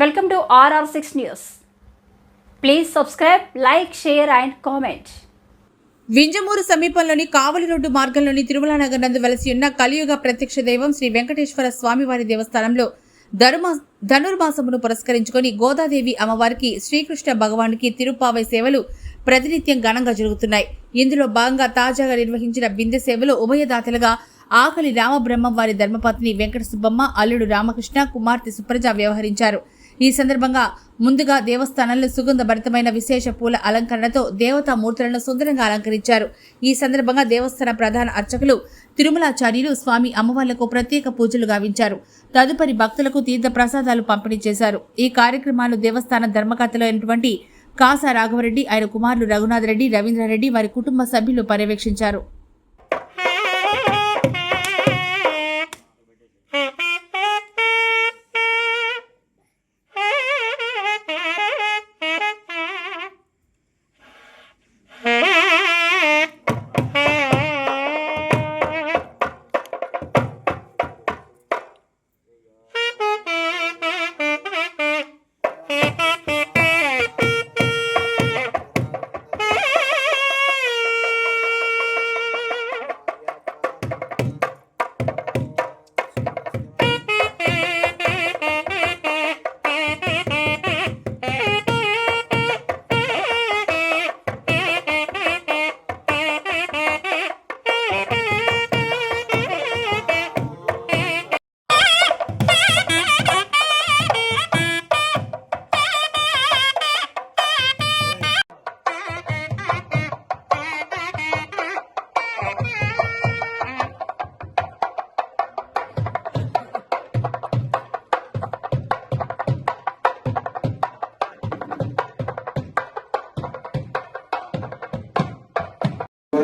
Welcome to RR six news please subscribe like share and comment Vinjamuru సమీపంలోని Kavali road మార్గంలోని తిరుమల నగర్ నందు వెలసి ఉన్న కలియుగ ప్రత్యక్ష దైవం శ్రీ వెంకటేశ్వర స్వామివారి దేవస్థానంలో ధర్మ ధనుర్మాసమును పురస్కరించుకొని గోదాదేవి అమ్మవారికి శ్రీకృష్ణ భగవానికి తిరుపావై సేవలు ప్రతినిత్యం ఘనంగా జరుగుతున్నాయి. ఇందులో భాగంగా తాజాగా నిర్వహించిన బిందె సేవలో ఉభయదాతలుగా ఆకలి రామబ్రహ్మం వారి ధర్మపత్ని వెంకట సుబ్బమ్మ అల్లుడు రామకృష్ణ కుమార్తె సుప్రజ వ్యవహరించారు. ఈ సందర్భంగా ముందుగా దేవస్థానంలో సుగంధ భరితమైన విశేష పూల అలంకరణతో దేవతా మూర్తులను సుందరంగా అలంకరించారు. ఈ సందర్భంగా దేవస్థాన ప్రధాన అర్చకులు తిరుమలాచార్యులు స్వామి అమ్మవార్లకు ప్రత్యేక పూజలు గావించారు. తదుపరి భక్తులకు తీర్థ ప్రసాదాలు పంపిణీ చేశారు. ఈ కార్యక్రమాలు దేవస్థాన ధర్మకథలో అయినటువంటి కాసా రాఘవరెడ్డి ఆయన కుమారులు రఘునాథరెడ్డి రవీంద్రారెడ్డి వారి కుటుంబ సభ్యులు పర్యవేక్షించారు.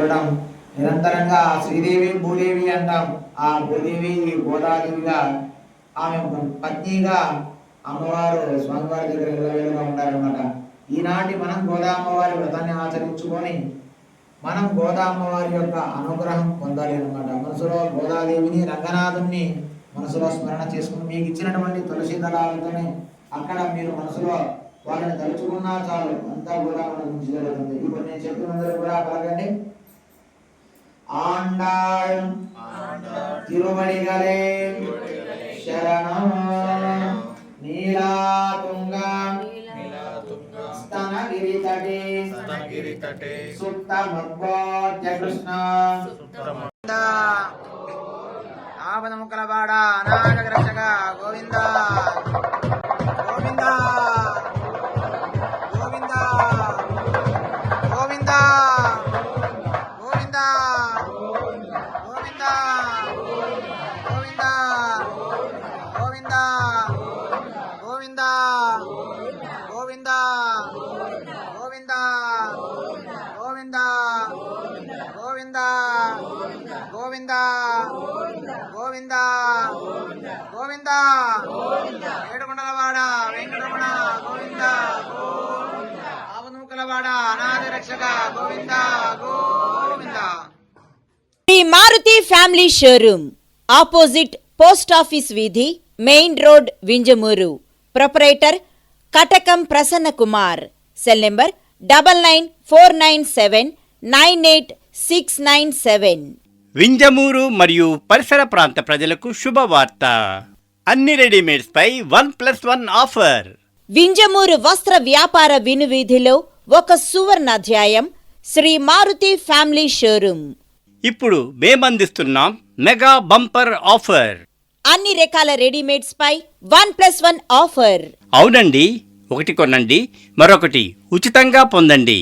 Florida నిరంతరంగా శ్రీదేవి భూదేవి అంటాం. ఆ భూదేవి గోదాదేవిగా ఆమె పత్నిగా అమ్మవారు స్వామివారి దగ్గర నిలవేలుగా ఉండాలన్నమాట ఈనాటి మనం గోదా అమ్మవారి వ్రతాన్ని ఆచరించుకొని మనం గోదా అమ్మవారి యొక్క అనుగ్రహం పొందాలి అనమాట మనసులో గోదాదేవిని రంగనాథుని మనసులో స్మరణ చేసుకుని మీకు ఇచ్చినటువంటి తులసి దళాలతోనే అక్కడ మీరు మనసులో వాళ్ళని తలుచుకున్నా చాలు అంతా కూడా మనకు జరుగుతుంది. ఇప్పుడు నేను చెప్పినందరూ కూడా పలకండి ஆண்டாள் திருமணிகளே சரணம் நீலா துங்கா ಸ್ತನಗಿರಿ ತಟೆ ಸ್ತನಗಿರಿ ತಟೆ ಸುಪ್ತ ಮರ್ವಾಚ ಕೃಷ್ಣ ಆಪದ ಮುಕ್ಕಲವಾಡ ಅನಾಥ ರಕ್ಷಕ ಗೋವಿಂದ గోవింద. గోవింద. గోవింద. ఏడుకొండలవాడ వెంకటరమణ గోవింద. ఆపదముక్కలవాడ అనాథ రక్షక Govinda. Govinda. Sri Maruti family showroom opposite post office వీధి main road Vinjamuru. Proprietor Katakam Prasanna Kumar cell number double nine four nine seven nine eight six nine seven. Vinjamuru మరియు పరిసర ప్రాంత ప్రజలకు శుభవార్త. అన్ని రెడీమేడ్స్ పై one plus one offer. Vinjamuru వస్త్ర వ్యాపార వినువీధిలో ఒక సువర్ణ అధ్యాయం శ్రీ మారుతి ఫ్యామిలీ షోరూమ్. ఇప్పుడు మేమందిస్తున్నాం మెగా బంపర్ ఆఫర్. అన్ని రకాల రెడీమేడ్స్ పై వన్ ప్లస్ వన్ ఆఫర్. అవునండి ఒకటి కొనండి మరొకటి ఉచితంగా పొందండి.